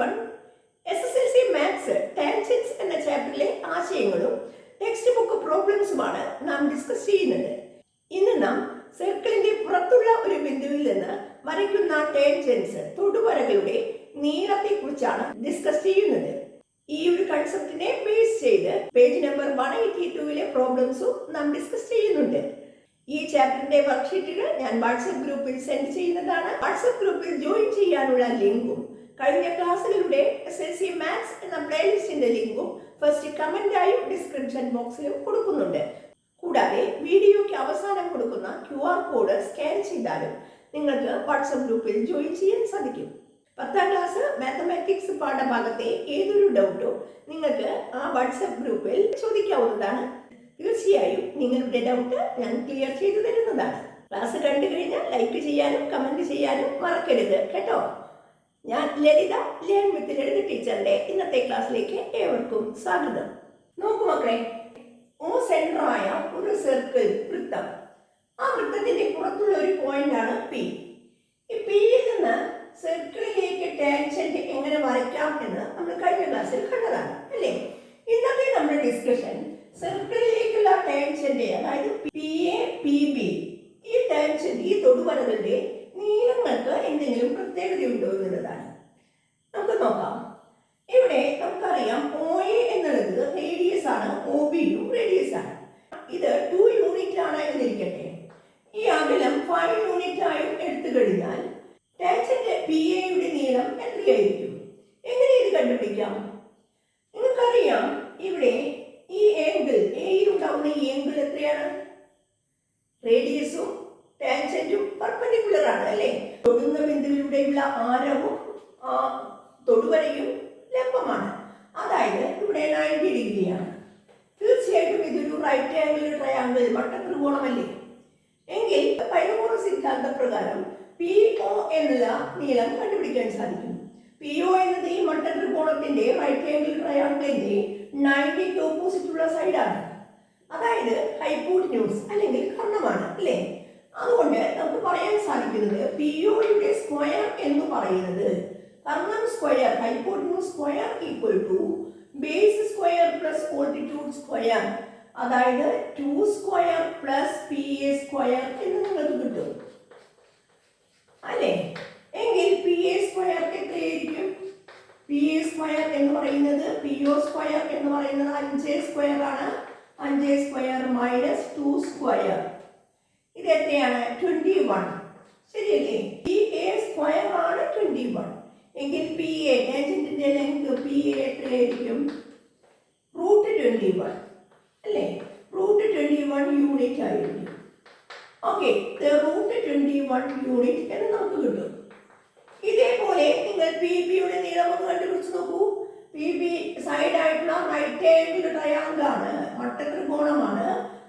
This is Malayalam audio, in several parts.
One S S L C maths tangents എന്ന ചാപ്റ്ററിലെ ആശയങ്ങളും ടെക്സ്റ്റ് ബുക്ക് പ്രോബ്ലംസുമാണ് നാം ഡിസ്കസ് ചെയ്യുന്നത്. ഇന്ന് നാം സർക്കിളിന്റെ പുറത്തുള്ള ഒരു ബിന്ദുവിൽ നിന്ന് വരയ്ക്കുന്ന ടാൻജൻസ് തൊടുവരകളുടെ നീളത്തെക്കുറിച്ചാണ് ഡിസ്കസ് ചെയ്യുന്നത്. ഈ ഒരു കൺസെപ്റ്റിനെ ബേസ് ചെയ്ത് പേജ് നമ്പർ വൺ എയ്റ്റി ടൂവിലെ പ്രോബ്ലംസും നാം ഡിസ്കസ് ചെയ്യുന്നുണ്ട്. ഈ ചാപ്റ്ററിന്റെ വർക്ക്ഷീറ്റുകൾ ഞാൻ വാട്സപ്പ് ഗ്രൂപ്പിൽ സെൻഡ് ചെയ്യുന്നതാണ്. വാട്സപ്പ് ഗ്രൂപ്പിൽ ജോയിൻ ചെയ്യാനുള്ള ലിങ്കും കഴിഞ്ഞ ക്ലാസ്സുകളുടെ എസ് എൽ സി മാത്സ് എന്ന പ്ലേലിസ്റ്റിന്റെ ലിങ്കും ഫസ്റ്റ് കമന്റായും ഡിസ്ക്രിപ്ഷൻ ബോക്സിലും കൊടുക്കുന്നുണ്ട്. കൂടാതെ വീഡിയോയ്ക്ക് അവസാനം കൊടുക്കുന്ന ക്യു ആർ കോഡ് സ്കാൻ ചെയ്താലും നിങ്ങൾക്ക് വാട്സപ്പ് ഗ്രൂപ്പിൽ ജോയിൻ ചെയ്യാൻ സാധിക്കും. പത്താം ക്ലാസ് മാത്തമാറ്റിക്സ് പാഠഭാഗത്തെ ഏതൊരു ഡൗട്ടോ നിങ്ങൾക്ക് ആ വാട്സപ്പ് ഗ്രൂപ്പിൽ ചോദിക്കാവുന്നതാണ്. തീർച്ചയായും നിങ്ങളുടെ ഡൗട്ട് ഞാൻ ക്ലിയർ ചെയ്തു തരുന്നതാണ്. ക്ലാസ് കണ്ടു കഴിഞ്ഞാൽ ലൈക്ക് ചെയ്യാനും കമന്റ് ചെയ്യാനും മറക്കരുത് കേട്ടോ? ഞാൻ ലളിത ലേൺ വിത്ത് ലളിത ടീച്ചറിന്റെ ഇന്നത്തെ ക്ലാസ്സിലേക്ക് ഏവർക്കും സ്വാഗതം. നോക്കൂ മക്കളെ ഓ സെൻട്രായ ഒരു സർക്കിൾ വൃത്തം. ആ വൃത്തത്തിന്റെ പുറത്തുള്ള ഒരു പോയിന്റ് ആണ് പി ഈ പിയിൽ നിന്ന് സർക്കിളിലേക്ക് ടാൻജന്റ് എങ്ങനെ വരയ്ക്കാം എന്ന് നമ്മൾ കഴിഞ്ഞ ക്ലാസ്സിൽ കണ്ടതാണ് അല്ലേ ഇന്നത്തെ നമ്മുടെ ഡിസ്കഷൻ സർക്കിളിലേക്കുള്ള ടാൻജന്റ് അതായത് പി എ പി ബി ഈ ടാൻജന്റ് ഈ തൊടുവരകളുടെ നീളങ്ങൾക്ക് എന്തെങ്കിലും പ്രത്യേകതയുണ്ടോ എന്നുള്ളതാണ് നമുക്ക് നോക്കാം ഇവിടെ നമുക്കറിയാം ഒ എ എന്നുള്ളത് റേഡിയസ് ആണ് ഒ ബിയും റേഡിയസ് ആണ് ഇത് ടു യൂണിറ്റ് ആണ് എന്നിരിക്കട്ടെ ഈ അകലം ഫൈവ് യൂണിറ്റ് ആയും എടുത്തു കഴിഞ്ഞാൽ ടാൻജന്റ് പി എയുടെ നീളം എത്രയായിരിക്കും എങ്ങനെ ഇത് കണ്ടുപിടിക്കാം? നിങ്ങൾക്കറിയാം ഇവിടെ ഈ ഏങ്കിൾ എയിൽ ഉണ്ടാവുന്ന ഈ ഏങ്കിൾ എത്രയാണ്? റേഡിയസും ടാൻജന്റും പെർപെൻഡിക്കുലർ ആണ് അല്ലേ? തൊടുന്ന ബിന്ദുവിലൂടെയുള്ള ആരവും തൊടുവരയും ലംബമാണ്. അതായത് ഇവിടെ നയന്റി ഡിഗ്രിയാണ് തീർച്ചയായിട്ടും ഇതൊരു റൈറ്റ് ആംഗിൾ ട്രയാംഗിൾ വട്ടത്രികോണമല്ലേ എങ്കിൽ പൈനമോറ സിദ്ധാന്ത പ്രകാരം പി ഒ എന്നുള്ള നീളം കണ്ടുപിടിക്കാൻ സാധിക്കും. പി ഒ എന്നത് ഈ മട്ടത്രികോണത്തിന്റെ റൈറ്റ് ആംഗിൾ ട്രയാംഗിളിന്റെ നയന്റിക്ക് ഓപ്പോസിറ്റ് ഉള്ള സൈഡാണ് അതായത് ഹൈപ്പോട്ടിന്യൂസ് അല്ലെങ്കിൽ കർണമാണ് അല്ലേ? അതുകൊണ്ട് നമുക്ക് പറയാൻ സാധിക്കുന്നത് പി ഒയുടെ സ്ക്വയർ എന്ന് പറയുന്നത് Karnam square hypotenuse square equal to base square plus altitude square അതായത് two square plus P A square എന്ന് നിങ്ങൾക്ക് കിട്ടും. അല്ലേ? എങ്കിൽ പി എ സ്ക്വയർ എത്രയായിരിക്കും? പി എ സ്ക്വയർ എന്ന് പറയുന്നത് പി ഒ സ്ക്വയർ എന്ന് പറയുന്നത് അഞ്ച് സ്ക്വയർ ആണ്. അഞ്ച് സ്ക്വയർ മൈനസ് ടു സ്ക്വയർ ഇത് എത്രയാണ്? ട്വന്റി വൺ ശരിയല്ലേ? പി എ സ്ക്വയർ ആണ് ട്വന്റി വൺ എങ്കിൽ പി എ ടാൻജന്റിന്റെ ലെങ്ത് പി എ എത്രയായിരിക്കും? റൂട്ട് ട്വന്റി വൺ അല്ലേ? റൂട്ട് ട്വന്റി വൺ യൂണിറ്റ് ആയിരിക്കും. Okay root twenty one unit എന്ന് നമുക്ക് കിട്ടും. ഇതേപോലെ നിങ്ങൾ പി ബിയുടെ നീളം ഒന്ന് കണ്ടുപിടിച്ച് നോക്കൂ. പി ബി സൈഡ് ആയിട്ടുള്ള റൈറ്റ് ആംഗിൾ ട്രയാങ്കിൾ ആണ്. മട്ടത്രികോണമാണ്.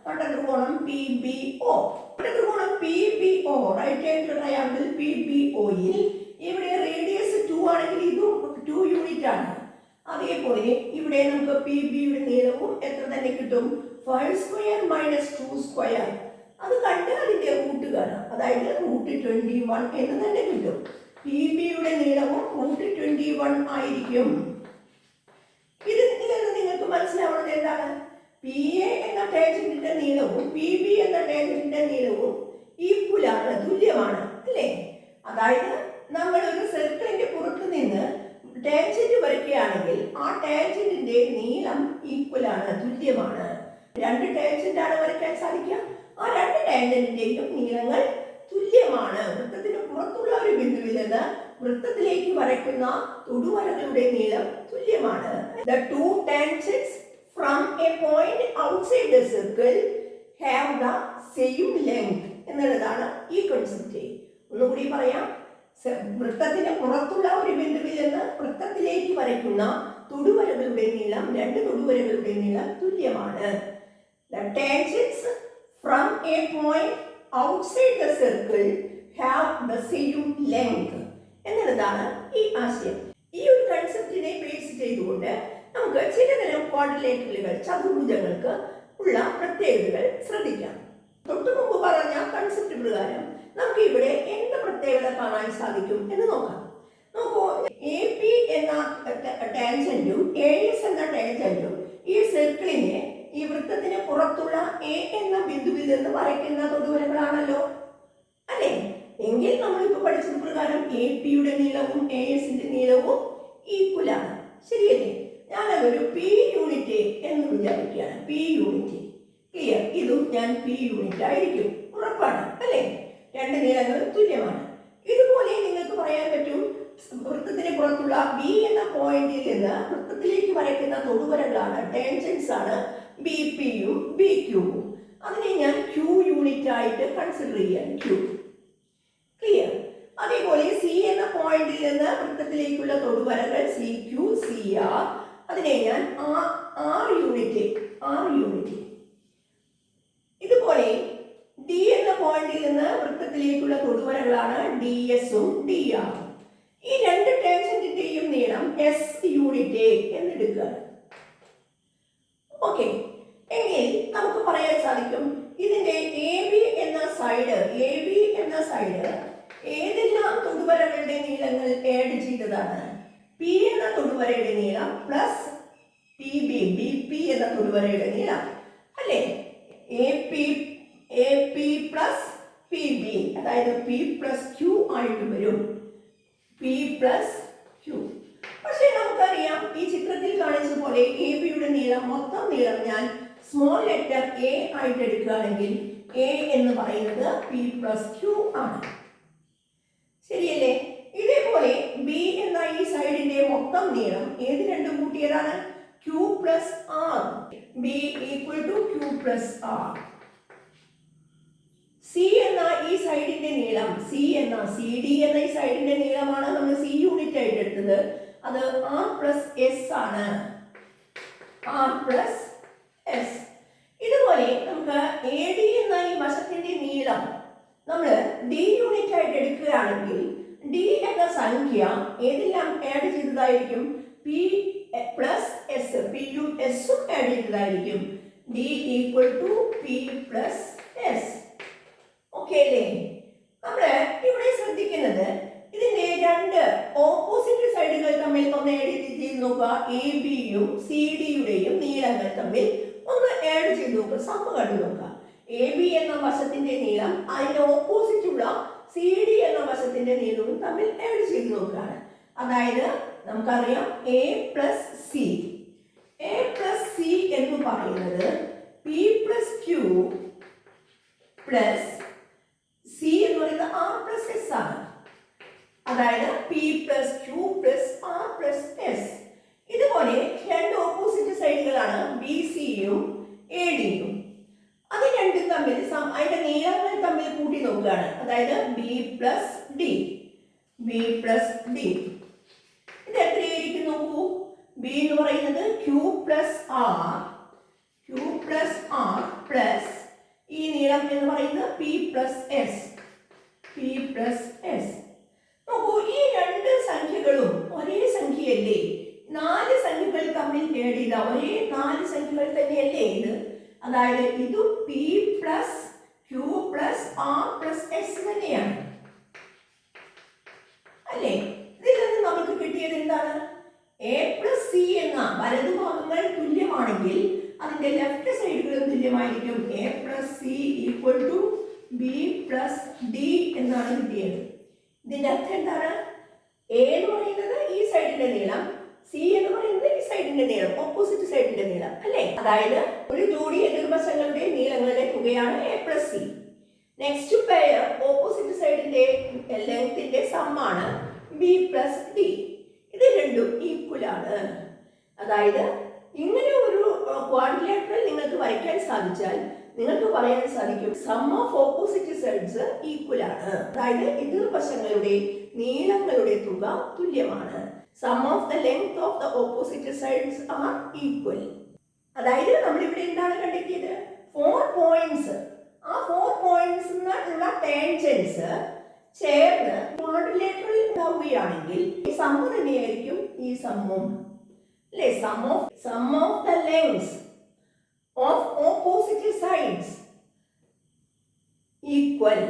മട്ടത്രികോണം P B O വട്ടത്രികോണം P B O right angle triangle P B ഒയിൽ ഇവിടെ റേഡിയസ് ടു ആണെങ്കിൽ ഇതും ടു യൂണിറ്റ് ആണ്. അതേപോലെ ഇവിടെ നമുക്ക് പി ബിയുടെ നീളവും എത്ര തന്നെ കിട്ടും? Five square minus two square അത് കണ്ട് അതിന്റെ കൂട്ടുകാരാണ് അതായത് റൂട്ട് ട്വന്റി വൺ എന്ന് തന്നെ കിട്ടും. പി ബിയുടെ നീളവും റൂട്ട് ട്വന്റി വൺ ആയിരിക്കും. ഇത് ഇതിൽ നിങ്ങൾക്ക് മനസ്സിലാവുന്നത് എന്താണ്? പി എ എന്ന ടേജന്റിന്റെ നീളവും പി ബി എന്ന ടേജന്റിന്റെ നീളവും ഈക്വലാണ് തുല്യമാണ് അല്ലേ? അതായത് നമ്മൾ ഒരു സർക്കിളിന്റെ പുറത്ത് നിന്ന് ടേജന്റ് വരയ്ക്കുകയാണെങ്കിൽ ആ ടേജന്റിന്റെ നീളം ഈക്വലാണ് തുല്യമാണ്. രണ്ട് ടേജന്റാണ് വരയ്ക്കാൻ സാധിക്കുക. ആ രണ്ട് ടാൻജന്റിന്റെയും നീളങ്ങൾ തുല്യമാണ്. വൃത്തത്തിന് പുറത്തുള്ള ഒരു ബിന്ദുവിൽ നിന്ന് വൃത്തത്തിലേക്ക് വരയ്ക്കുന്ന തൊടുവരകളുടെ നീളം തുല്യമാണ്. The two tangents from a point outside the circle have the same length എന്നുള്ളതാണ് ഈ കൺസെപ്റ്റ് ഒന്നുകൂടി പറയാം. വൃത്തത്തിന് പുറത്തുള്ള ഒരു ബിന്ദുവിൽ നിന്ന് വൃത്തത്തിലേക്ക് വരയ്ക്കുന്ന തൊടുവരകളുടെ നീളം രണ്ട് തൊടുവരകളുടെ നീളം തുല്യമാണ്. The tangents from a point outside the circle have the same length. എന്നുള്ളതാണ് ഈ ആശയം. ഈ ഒരു കൺസെപ്റ്റിനെ ബേസ് ചെയ്തുകൊണ്ട് നമുക്ക് ചിലതരം കോർഡിനേറ്ററുകൾ ചതുർഭുജങ്ങൾക്ക് ഉള്ള പ്രത്യേകതകൾ ശ്രദ്ധിക്കാം. തൊട്ടു മുമ്പ് പറഞ്ഞ കൺസെപ്റ്റ് പ്രകാരം നമുക്ക് ഇവിടെ എന്ത് പ്രത്യേകത കാണാൻ സാധിക്കും എന്ന് നോക്കാം. നോക്കൂ എ പി എന്ന ടാൻജന്റും എ എസ് എന്ന ടാൻജന്റും ഈ സർക്കിളിനെ ഈ വൃത്തത്തിന് പുറത്തുള്ള എ നിന്ന് വരയ്ക്കുന്ന തൊടുവരകളാണല്ലോ അല്ലേ? എങ്കിൽ നമ്മളിപ്പോൾ പഠിച്ചത് പ്രകാരം എ പിയുടെ നീളവും എ എസിന്റെ നീളവും ഈക്വൽ ആണ്. ശരിയല്ലേ? ഞാനതൊരു പി യൂണിറ്റ് എന്ന് വിചാരിക്കുകയാണ്. പി യൂണിറ്റ് ക്ലിയർ ഇതും ഞാൻ പി യൂണിറ്റ് ആയിരിക്കും. ഉറപ്പാണ്. അല്ലേ? രണ്ട് നീളങ്ങൾ തുല്യമാണ്. ഇതുപോലെ നിങ്ങൾക്ക് പറയാൻ പറ്റും വൃത്തത്തിന് പുറത്തുള്ള ബി എന്ന പോയിന്റിൽ നിന്ന് വൃത്തത്തിലേക്ക് വരയ്ക്കുന്ന തൊടുവരകളാണ് ടെൻഷൻസ് ആണ് ബി പിയും ബി ക്യൂവും അതിനെ ഞാൻ ക്യൂ യൂണിറ്റ് ആയിട്ട് കൺസിഡർ ചെയ്യാൻ ക്യൂ ക്ലിയർ അതേപോലെ സി എന്ന പോയിന്റിൽ നിന്ന് വൃത്തത്തിലേക്കുള്ള തൊടുവരകൾ സി ക്യു സി ആർ അതിനെ ഞാൻ ആർ യൂണിറ്റ് ആർ യൂണിറ്റ് ഇതുപോലെ ഡി എന്ന പോയിന്റിൽ നിന്ന് വൃത്തത്തിലേക്കുള്ള തൊടുവരകളാണ് ഡി എസും ഡി ആറും ഈ രണ്ട് ടേംസിന്റെയും നീളം എസ് യൂണിറ്റ് എന്നെടുക്കുക ഓക്കെ എങ്കിൽ നമുക്ക് പറയാൻ സാധിക്കും ഇതിന്റെ എ ബി എന്ന സൈഡ് എ ബി എന്ന സൈഡ് ഏതെല്ലാം തൊടുവരകളുടെ നീളങ്ങൾ ആഡ് ചെയ്തതാണ്? പി എന്ന തൊടുവരയുടെ നീളം plus P B B P എന്ന തൊടുവരയുടെ നീളം. അല്ലേ? A P A P plus P B അതായത് പി പ്ലസ് ക്യു ആയിട്ട് വരും. പി പ്ലസ് ക്യു പക്ഷേ നമുക്കറിയാം ഈ ചിത്രത്തിൽ കാണിച്ചതുപോലെ എ ബിയുടെ നീളം മൊത്തം നീളം ഞാൻ സ്മോൾ ലെറ്റർ എ ആയിട്ട് എടുക്കുകയാണെങ്കിൽ എ എന്ന് പറയുന്നത് പി പ്ലസ് ക്യു ആണ്. ശരിയല്ലേ? ഇതേപോലെ ബി എന്ന ഈ സൈഡിന്റെ മൊത്തം നീളം ഏത് രണ്ടും കൂട്ടിയതാണ്? Q plus R B equal to Q plus R C എന്ന ഈ സൈഡിന്റെ നീളം സി എന്ന സി ഡി എന്ന ഈ സൈഡിന്റെ നീളമാണ് നമ്മൾ സി യൂണിറ്റ് ആയിട്ട് എടുത്തത്. അത് ആർ പ്ലസ് എസ് ആണ്. ആർ പ്ലസ് എസ് ഇതുപോലെ നമുക്ക് എ ഡി എന്ന ഈ വശത്തിന്റെ നീളം നമ്മൾ ഡി യൂണിറ്റ് ആയിട്ട് എടുക്കുകയാണെങ്കിൽ ഡി എന്ന സംഖ്യ ഏതെല്ലാം add ചെയ്തതായിരിക്കും? P plus S P U എസും add ചെയ്തതായിരിക്കും. D equal to P plus S okay അല്ലേ? നമ്മൾ ഇവിടെ ശ്രദ്ധിക്കുന്നത് ഇതിന്റെ രണ്ട് ഓപ്പോസിറ്റ് സൈഡുകൾ തമ്മിൽ ഒന്ന് ചെയ്ത് നോക്കുക. എ ബിയും സി ഡിയുടെയും നീളങ്ങൾ തമ്മിൽ നോക്കുക സമ്മ കണ്ടു നോക്കുക എ ബി എന്ന വശത്തിന്റെ നീളം അതിന്റെ ഓപ്പോസിറ്റ് ഉള്ള സി ഡി എന്ന വശത്തിന്റെ നീളവും തമ്മിൽ ആഡ് ചെയ്ത് നോക്കുകയാണ്. അതായത് നമുക്കറിയാം A plus C A plus C എന്ന് പറയുന്നത് P plus Q plus C എന്ന് പറയുന്നത് ആർ പ്ലസ് എസ് ആണ്. അതായത് P plus Q plus R plus S ഇതുപോലെ രണ്ട് ഓപ്പോസിറ്റ് സൈഡുകളാണ് ബി സിയും എ ഡിയും അത് രണ്ടും തമ്മിൽ അതിന്റെ നേർമൽ തമ്മിൽ കൂട്ടി നോക്കുകയാണ്. അതായത് B plus D B plus D ഇത് എത്രയായിരിക്കും നോക്കൂ. ബി എന്ന് പറയുന്നത് Q plus R Q plus R plus ഈ നീളം എന്ന് പറയുന്നത് P plus S P plus S നോക്കൂ ഈ രണ്ട് സംഖ്യകളും ഒരേ സംഖ്യയല്ലേ? നാല് സംഖ്യകൾ തമ്മിൽ ചെയ്ത ഒരേ നാല് സംഖ്യകൾ തന്നെയല്ലേ ഇത്? അതായത് ഇത് P plus Q plus R plus S തന്നെയാണ്. അല്ലേ? ഇതിൽ നിന്ന് നമുക്ക് കിട്ടിയത് എന്താണ്? എ പ്ലസ് സി എന്ന വലതുഭാഗങ്ങൾ തുല്യമാണെങ്കിൽ അതിന്റെ ലെഫ്റ്റ് സൈഡുകളും തുല്യമായിരിക്കും. A plus C equal to B plus D എന്നാണ് കിട്ടിയത്. ഇതിന്റെ അർത്ഥം എന്താണ്? എ എന്ന് പറയുന്നത് ഈ സൈഡിന്റെ നീളം സി എന്ന് പറയുന്നത് ഈ സൈഡിന്റെ നീളം ഓപ്പോസിറ്റ് സൈഡിന്റെ നീളം അല്ലേ? അതായത് ഒരു ജോഡി എതിർവശങ്ങളുടെ നീളങ്ങളുടെ തുകയാണ് A plus C next pair opposite സൈഡിന്റെ ലെങ്ത്തിന്റെ സമ്മാണ് ബി പ്ലസ് ഡി ഇത് രണ്ടും ഈക്വൽ ആണ്. അതായത് ഇങ്ങനെ ഒരു ക്വാഡ്രിലേറ്ററൽ നിങ്ങൾക്ക് വരയ്ക്കാൻ സാധിച്ചാൽ നിങ്ങൾക്ക് പറയാൻ സാധിക്കും sum of opposite sides equal ആണ്. അതായത് എതിർവശങ്ങളുടെ നീളങ്ങളുടെ തുക തുല്യമാണ്. Sum of the length of the opposite sides are equal അതായത് നമ്മൾ ഇവിടെ എന്താണ് കണ്ടെത്തിയത്? ഫോർ പോയിന്റ്സ് ആ ഫോർ പോയിന്റ്സ് ഉള്ള ടാൻജൻസ് ചേർന്ന് ക്വാഡ്രിലേറ്ററിൽ ഉണ്ടാവുകയാണെങ്കിൽ ഈ സമ്മ് തന്നെയായിരിക്കും ഈ സമ്മും അല്ലേ? Sum of sum of the lengths of opposite sides equal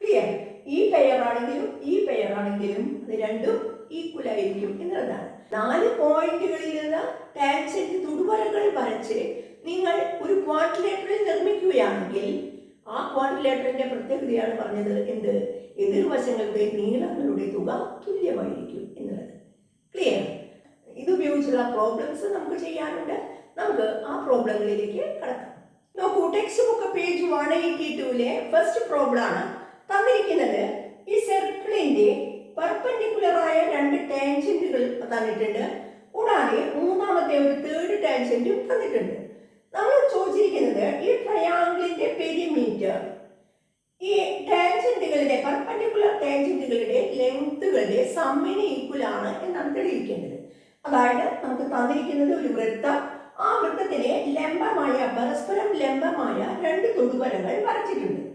clear ഈ പെയർ ആണെങ്കിലും ഈ പെയർ ആണെങ്കിലും ഇത് രണ്ടും ഈക്വൽ ആയിരിക്കും എന്നുള്ളതാണ്. നാല് പോയിന്റുകളിൽ നിന്ന് ടാൻജന്റ് തുടുവരകൾ വരച്ച് നിങ്ങൾ ഒരു ക്വാഡ്രിലേറ്ററിൽ നിർമ്മിക്കുകയാണെങ്കിൽ ആ ക്വാഡ്രിലേറ്ററിന്റെ പ്രത്യേകതയാണ് പറഞ്ഞത് എന്ത്? എതിർവശങ്ങളുടെ നീളങ്ങളുടെ തുക തുല്യമായിരിക്കും എന്നുള്ളത്. ക്ലിയർ ഇത് ഉപയോഗിച്ചുള്ള പ്രോബ്ലംസ് നമുക്ക് ചെയ്യാനുണ്ട്. നമുക്ക് ആ പ്രോബ്ലങ്ങളിലേക്ക് കടക്കാം. നോക്കൂ text book page one eighty ടൂലെ ഫസ്റ്റ് പ്രോബ്ലം ആണ് തന്നിരിക്കുന്നത് ഈ സർക്കിളിന്റെ പെർപെൻഡിക്കുലർ ആയ രണ്ട് ടാൻജന്റുകൾ തന്നിട്ടുണ്ട്. കൂടാതെ മൂന്നാമത്തെ ഒരു തേർഡ് ടാൻജന്റും തന്നിട്ടുണ്ട്. നമ്മൾ ചോദിച്ചിരിക്കുന്നത് ഈ ട്രയാങ്കിളിന്റെ പെരിമീറ്റർ ഈ ടാൻജന്റുകളുടെ പെർപെൻഡിക്കുലർ ടാൻജന്റുകളുടെ ലെങ്ത്തുകളുടെ സമ്മിന് ഈക്വൽ ആണ് എന്നാണ് തെളിയിക്കേണ്ടത്. അതായത് നമുക്ക് തന്നിരിക്കുന്നത് ഒരു വൃത്തം ആ വൃത്തത്തിലെ ലംബമായ പരസ്പരം ലംബമായ രണ്ട് തൊടുവരകൾ വരച്ചിട്ടുണ്ട്.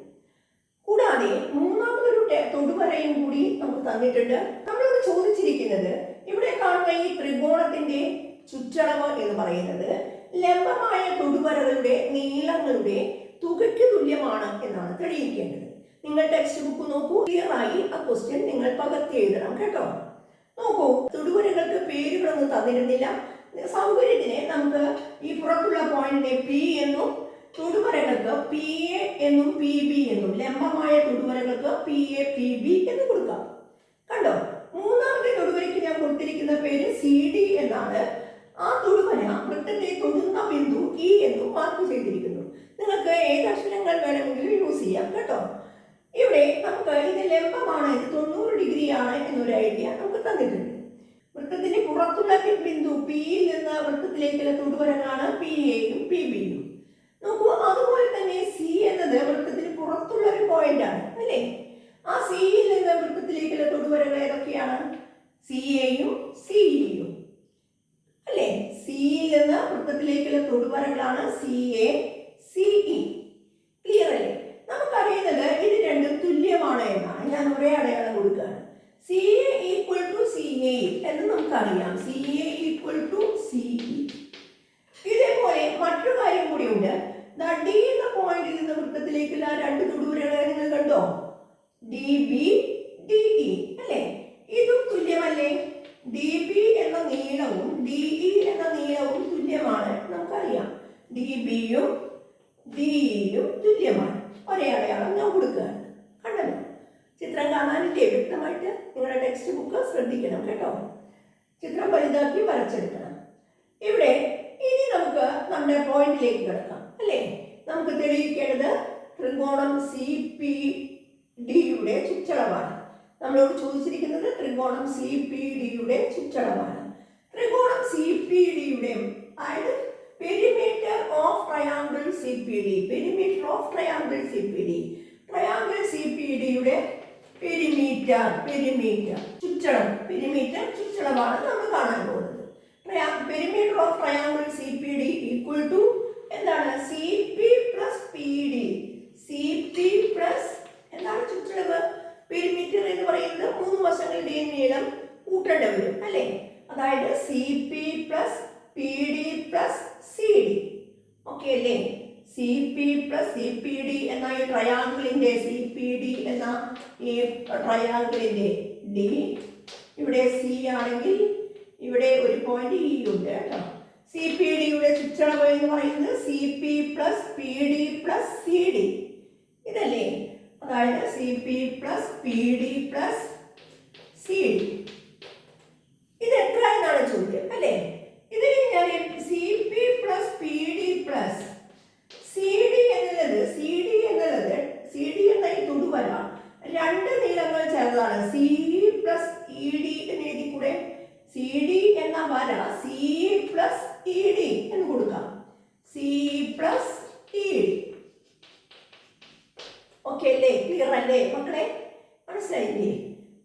കൂടാതെ ടെ- തൊടുവരയും കൂടി നമുക്ക് തന്നിട്ടുണ്ട്. നമ്മളോട് ചോദിച്ചിരിക്കുന്നത് ഇവിടെ കാണുന്ന ഈ ത്രികോണത്തിന്റെ ചുറ്റളവ് എന്ന് പറയുന്നത് ലംബമായ തൊടുവരകളുടെ നീളങ്ങളുടെ തുകയ്ക്ക് തുല്യമാണ് എന്നാണ് തെളിയിക്കേണ്ടത്. നിങ്ങൾ ടെക്സ്റ്റ് ബുക്ക് നോക്കൂ. ക്ലിയർ ആയി ആ ക്വസ്റ്റ്യൻ നിങ്ങൾ പകർത്തി എഴുതണം കേട്ടോ. നോക്കൂ തൊടുവരകൾക്ക് പേരുകളൊന്നും തന്നിരുന്നില്ല. സൗകര്യത്തിന് നമുക്ക് ഈ പുറത്തുള്ള പോയിന്റിനെ പി എന്നും തൊടുവരകൾക്ക് പി എ എന്നും പി ബി എന്നും ലംബമായ തൊടുവരകൾക്ക് പി എ പി ബി എന്ന് കൊടുക്കാം. കണ്ടോ? മൂന്നാമത്തെ തൊടുവരയ്ക്ക് ഞാൻ കൊടുത്തിരിക്കുന്ന പേര് സി ഡി എന്നാണ്. ആ തൊടുവര വൃത്തത്തെ തൊടുന്ന ബിന്ദു ഇ എന്നും മാർക്ക് ചെയ്തിരിക്കുന്നു. നിങ്ങൾക്ക് ഏത് അക്ഷരങ്ങൾ വേണമെങ്കിലും യൂസ് ചെയ്യാം കേട്ടോ. ഇവിടെ നമുക്ക് ഇത് ലംബമാണ് ഇത് തൊണ്ണൂറ് ഡിഗ്രി ആണ് എന്നൊരു ഐഡിയ നമുക്ക് തന്നിട്ടുണ്ട്. വൃത്തത്തിന്റെ പുറത്തുള്ള ബിന്ദു പിയിൽ നിന്ന് വൃത്തത്തിലേക്കുള്ള തൊടുവരങ്ങളാണ് പി എയും പി ബിയും നോക്കൂ അതുപോലെ തന്നെ സി എന്നത് വൃത്തത്തിന് പുറത്തുള്ള ഒരു പോയിന്റ് ആണ് അല്ലേ? ആ സിയിൽ നിന്ന് വൃത്തത്തിലേക്കുള്ള തൊടുവരകൾ ഏതൊക്കെയാണ്? സി എയും സിഇയും അല്ലേ? സിയിൽ നിന്ന് വൃത്തത്തിലേക്കുള്ള തൊടുവരകളാണ് C A C E clear അല്ലേ? നമുക്കറിയുന്നത് ഇത് രണ്ടും തുല്യമാണ് എന്നാണ്. ഞാൻ ഒരേ അടയാളം കൊടുക്കുകയാണ്. C A equal to C A എന്ന് നമുക്കറിയാം. C A equal to C E ഇതേപോലെ മറ്റൊരു കാര്യം കൂടിയുണ്ട്. എന്ന പോയിന്റിൽ നിന്ന് വൃത്തത്തിലേക്കുള്ള രണ്ട് തൊടുപുരകളെ നിങ്ങൾ കണ്ടോ? ഡി ബി ഡി ഇ അല്ലേ? ഇതും തുല്യമല്ലേ? ഡി ബി എന്ന നീളവും ഡി ഇ എന്ന നീളവും തുല്യമാണ്. നമുക്കറിയാം. ഡി ബിയും ഡി ഇയും തുല്യമാണ്. ഒരേ അടയാളം ഞാൻ കൊടുക്കുകയാണ്. കണ്ടല്ലോ? ചിത്രം കാണാനില്ലേ? വ്യക്തമായിട്ട് നിങ്ങളുടെ ടെക്സ്റ്റ് ബുക്ക് ശ്രദ്ധിക്കണം കേട്ടോ. ചിത്രം വലുതാക്കി വരച്ചെടുക്കണം. ഇവിടെ ഇനി നമുക്ക് നമ്മുടെ പോയിന്റിലേക്ക് കിടക്കാം. അല്ലേ? നമുക്ക് തെളിയിക്കേണ്ടത് ത്രികോണം സി പി ഡിയുടെ ചുറ്റളവാണ്. നമ്മളോട് ചോദിച്ചിരിക്കുന്നത് ത്രികോണം സി പി ഡിയുടെ ചുറ്റളവാണ്. ത്രികോണം സി പി ഡിയുടെ അതായത് perimeter of triangle C P D perimeter of triangle C P D triangle C P ഡിയുടെ പെരിമീറ്റർ പെരിമീറ്റർ ചുറ്റളം പെരിമീറ്റർ ചുറ്റളവാണ് നമ്മൾ കാണാൻ പോകുന്നത്. Perimeter of triangle C P D equal to എന്താണ്? C P plus P D C P plus എന്താണ് ചുറ്റളവ്? പെരിമീറ്റർ എന്ന് പറയുന്നത് മൂന്ന് വശങ്ങളുടെയും നീളം കൂട്ടേണ്ടി വരും അല്ലേ? അതായത് C P plus P D plus C D okay അല്ലേ? C P plus C P D എന്ന ഈ ട്രയാങ്കിളിന്റെ സി പി ഡി എന്ന ഈ ട്രയാങ്കിളിന്റെ ഡി ഇവിടെ സി ആണെങ്കിൽ ഇവിടെ ഒരു പോയിന്റ് ഇ ഉണ്ട് കേട്ടോ. സി പി ഡിയുടെ ചുറ്റളവ് എന്ന് പറയുന്നത് C P plus P D plus C D ഇതല്ലേ? അതായത് C P plus P D plus C D ഇത് എത്ര എന്നാണ് ചോദ്യം അല്ലേ? ഇതിന് ഞാൻ C P plus P D plus C D എന്നുള്ളത് സി ഡി എന്നുള്ളത് സി ഡി എന്ന ഈ തൊടുവല രണ്ട് നീളങ്ങൾ ചേർന്നതാണ്. സി പ്ലസ് ഇ ഡി എന്ന് എഴുതി കൂടെ സി ഡി എന്ന വര സി പ്ലസ് ഇ ഡി എന്ന് കൊടുക്കാം. C plus E D okay അല്ലേ? ക്ലിയർ അല്ലേ മക്കളെ? മനസ്സിലായില്ലേ?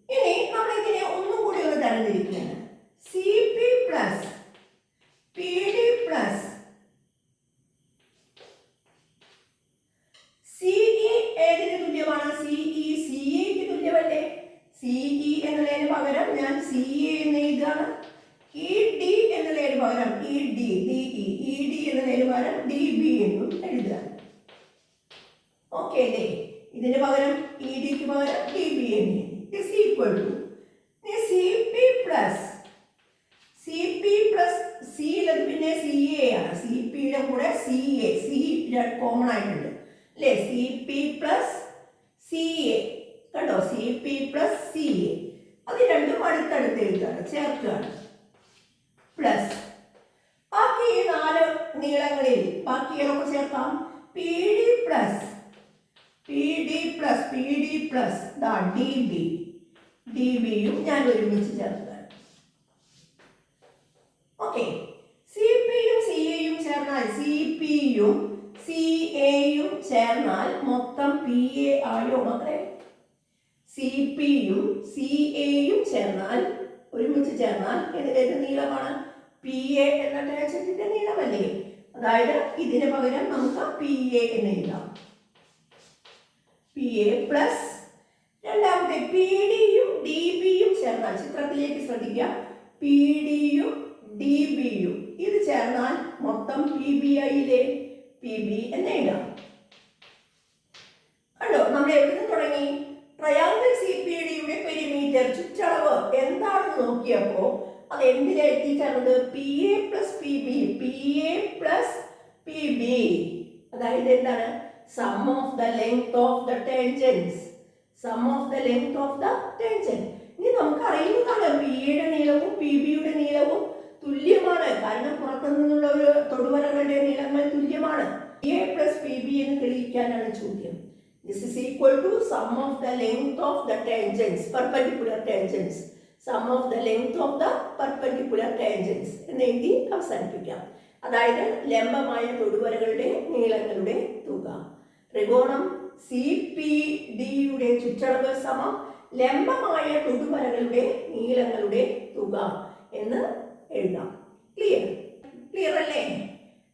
ഇനി നമ്മൾ ഇതിനെ ഒന്നും കൂടി ഒന്ന് തരംതിരിക്കുകയാണ്. C P plus P D plus CE ഏതിന് തുല്യമാണ്? സിഇ സിഇക്ക് തുല്യമല്ലേ? സിഇ എന്നുള്ളതിന് പകരം ഞാൻ സിഇ എന്ന് എഴുതുകയാണ്. ഇ ഡി എന്നുള്ളതിന് പകരം E D D E E D എന്നതിന് പകരം ഡി ബി എന്നും എഴുതുക. ഓക്കെ അല്ലേ? ഇതിന് പകരം ഇ ഡിക്ക് പകരം ഡി ബി എന്ന്. Is equal to C P plus C P plus സിയിലത് പിന്നെ സി എ ആണ്. സി പിയുടെ കൂടെ സി എ സി കോമൺ ആയിട്ടുണ്ട്. അല്ലേ? C P plus C A കണ്ടോ? C P plus C A അത് രണ്ടും അടുത്തടുത്ത് എഴുതുകയാണ് ചേർക്കുകയാണ്. പ്ലസ് ബാക്കി ഈ നാല് നീളങ്ങളിൽ ബാക്കി ഏതൊക്കെ ചേർക്കാം. P D plus P D plus P D plus ദാ ഡി ബി ഡി ബിയും ഞാൻ ഒരുമിച്ച് ചേർക്കുക ഓക്കെ സി പിയും സി എയും ചേർന്നാൽ സി പിയും സി എയും ചേർന്നാൽ മൊത്തം പി എ ആയോ മക്കളെ? സി യും സി എയും ചേർന്നാൽ ഒരുമിച്ച് ചേർന്നാൽ ഏത് ഏത് നീളമാണ്? പി എ എന്ന ടാൻജന്റിന്റെ നീളമല്ലേ? അതായത് ഇതിന് പകരം നമുക്ക് പി എ എന്ന് എഴുതാം. പി എ പ്ലസ് രണ്ടാമത്തെ പി ഡിയും ഡി ബിയും ചേർന്നാൽ ചിത്രത്തിലേക്ക് ശ്രദ്ധിക്കാം പി ഡിയും ഡി ബിയും ഇത് ചേർന്നാൽ മൊത്തം പി ബി ഐയിലെ പി ബി എന്ന് എഴുതാം. കണ്ടോ? നമ്മൾ എവിടെ തുടങ്ങി? ട്രയാങ്കിൾ സി പി ഡിയുടെ പെരിമീറ്റർ ചുറ്റളവ് എന്താണെന്ന് നോക്കിയപ്പോ അത് എന്തിനാ എത്തിച്ചേർന്നത് P A plus P B P A plus P B അതായത് എന്താണ്? Sum of the length of the tangents sum of the length of the tangent ഇനി നമുക്ക് അറിയുന്നതാണ് പി എയുടെ നീളവും പി ബിയുടെ നീളവും തുല്യമാണ്. കാരണം പുറത്തു നിന്നുള്ള ഒരു തൊടുവരകളുടെ നീളങ്ങൾ തുല്യമാണ്. P A plus P B എന്ന് തെളിയിക്കാനാണ് ചോദ്യം. This is equal to sum of the length of the tangents perpendicular tangents sum of the length of the perpendicular tangents എന്ന് എഴുതി അവസാനിപ്പിക്കാം. അതായത് ലംബമായ തൊടുവരകളുടെ നീളങ്ങളുടെ തുക. ത്രികോണം സി പി ഡിയുടെ ചുറ്റളവ് സമം ലംബമായ തൊടുവരകളുടെ നീളങ്ങളുടെ തുക എന്ന് എഴുതാം. ക്ലിയർ ക്ലിയർ അല്ലേ?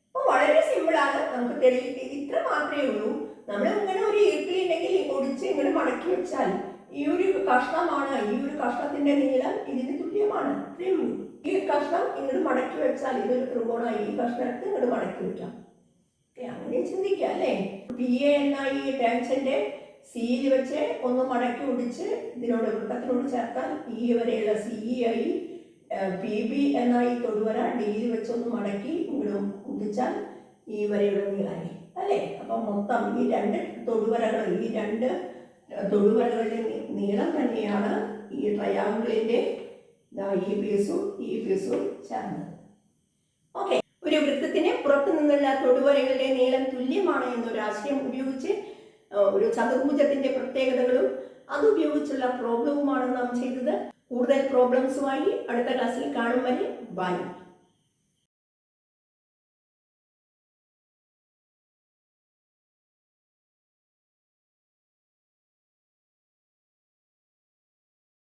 അപ്പോൾ വളരെ സിമ്പിളാണ് നമുക്ക് തെളിയിക്കുക ഇത്ര മാത്രമേ ഉള്ളൂ. നമ്മൾ ഇങ്ങനെ ഒരു ഈർക്കിലുണ്ടെങ്കിൽ ഒടിച്ച് ഇങ്ങനെ മടക്കി വെച്ചാൽ ഈ ഒരു കഷ്ണമാണ് ഈ ഒരു കഷ്ണത്തിന്റെ നീളം ഇതിന് തുല്യമാണ്. ഈ കഷ്ണം ഇങ്ങോട്ട് മടക്കി വെച്ചാൽ ഇതൊരു ത്രികോണമായി ഈ കഷ്ണം എടുത്ത് ഇങ്ങോട്ട് മടക്കി വെക്കാം. അങ്ങനെ ചിന്തിക്കാം അല്ലേ? പി എ എന്ന ഈ ടെൻഷന്റെ സിയിൽ വെച്ച് ഒന്ന് മടക്കി ഒടിച്ച് ഇതിനോട് വൃത്തത്തിനോട് ചേർത്താൽ ഇ വരെയുള്ള സി ഐ പി ബി എന്ന ഈ തൊടുവര ഡിയിൽ വെച്ച് ഒന്ന് മടക്കി ഇങ്ങോട്ട് കുടിച്ചാൽ ഈ വരെയുള്ള നീളായി അല്ലേ? അപ്പം മൊത്തം ഈ രണ്ട് തൊടുവരകൾ ഈ രണ്ട് തൊടുവരകളുടെ നീളം തന്നെയാണ് ഈ ട്രയാങ്കിളിന്റെ ദാ ഈ പീസും ഈ പീസും ചേർന്നത്. ഓക്കെ ഒരു വൃത്തത്തിന് പുറത്തു നിന്നുള്ള തൊടുവരകളുടെ നീളം തുല്യമാണ് എന്നൊരു ആശയം ഉപയോഗിച്ച് ഒരു ചതുർഭുജത്തിന്റെ പ്രത്യേകതകളും അതുപയോഗിച്ചുള്ള പ്രോബ്ലവുമാണ് നാം ചെയ്തത്. കൂടുതൽ പ്രോബ്ലംസുമായി അടുത്ത ക്ലാസ്സിൽ കാണും വരെ. ബൈ